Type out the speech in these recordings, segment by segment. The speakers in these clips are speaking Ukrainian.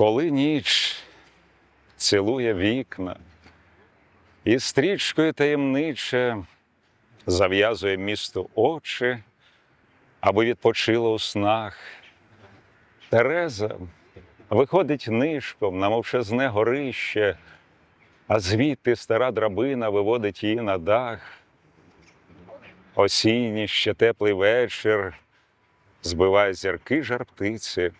Коли ніч цілує вікна, і стрічкою таємниче зав'язує місто очі, аби відпочило у снах. Тереза виходить нишком на мовчазне горище, а звідти стара драбина виводить її на дах. Осінній ще теплий вечір збиває зірки жар птиці,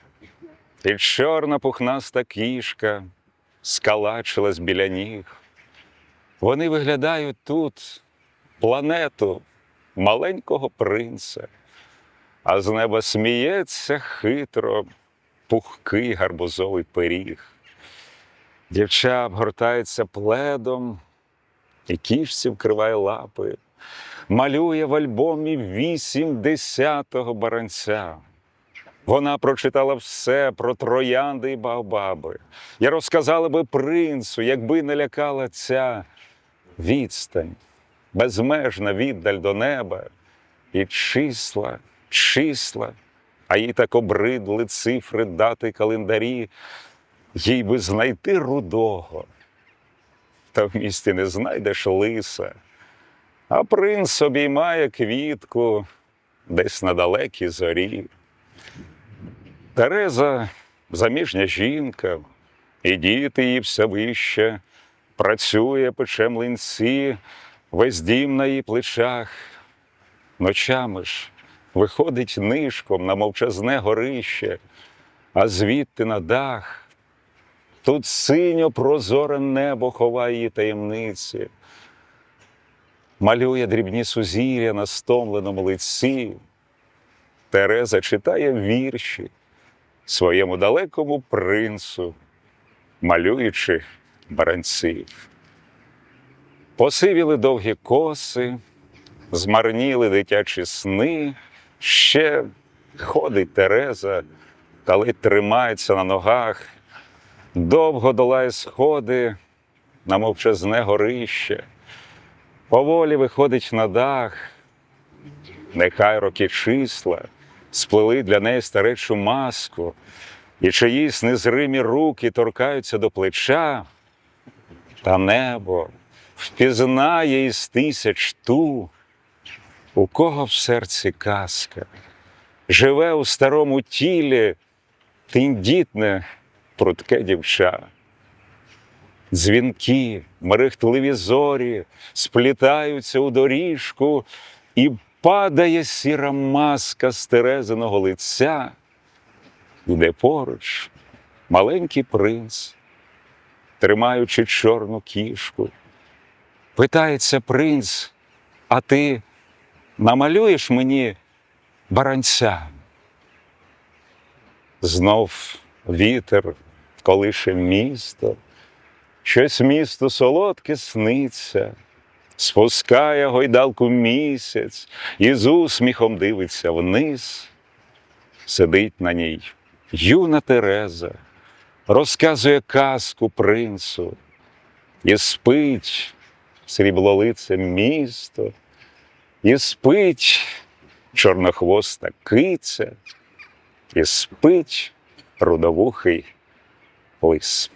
і чорна пухнаста кішка скалачилась біля ніг. Вони виглядають тут планету маленького принца, а з неба сміється хитро пухкий гарбузовий пиріг. Дівча обгортається пледом, і кішці вкриває лапи, малює в альбомі вісім десятого баранця. Вона прочитала все про троянди і баобаби. Я розказала би принцу, якби не лякала ця відстань, безмежна віддаль до неба, і числа, числа, а їй так обридли цифри, дати календарі, їй би знайти рудого. Та в місті не знайдеш лиса, а принц обіймає квітку десь на далекій зорі. Тереза заміжня жінка, і діти їй все вище, працює, пече млинці, весь дім на її плечах. Ночами ж виходить нишком на мовчазне горище, а звідти на дах. Тут синьо прозоре небо ховає її таємниці, малює дрібні сузір'я на стомленому лиці. Тереза читає вірші своєму далекому принцу, малюючи баранців. Посивіли довгі коси, змарніли дитячі сни, ще ходить Тереза, та ледь тримається на ногах, довго долає сходи на мовчазне горище, поволі виходить на дах, нехай роки числа сплели для неї старечу маску, і чиїсь незримі руки торкаються до плеча, та небо впізнає із тисяч ту, у кого в серці казка, живе у старому тілі тендітне прудке дівча. Дзвінки, мерехтливі зорі сплітаються у доріжку, і падає сіра маска з терезиного лиця, де поруч маленький принц, тримаючи чорну кішку. Питається принц, а ти намалюєш мені баранця? Знов вітер колише місто, щось місто солодке сниться, спускає гойдалку місяць. І з усміхом дивиться вниз, сидить на ній. Юна Тереза, розказує казку принцу. І спить сріблолице місто, і спить чорнохвоста киця, і спить рудовухий лис.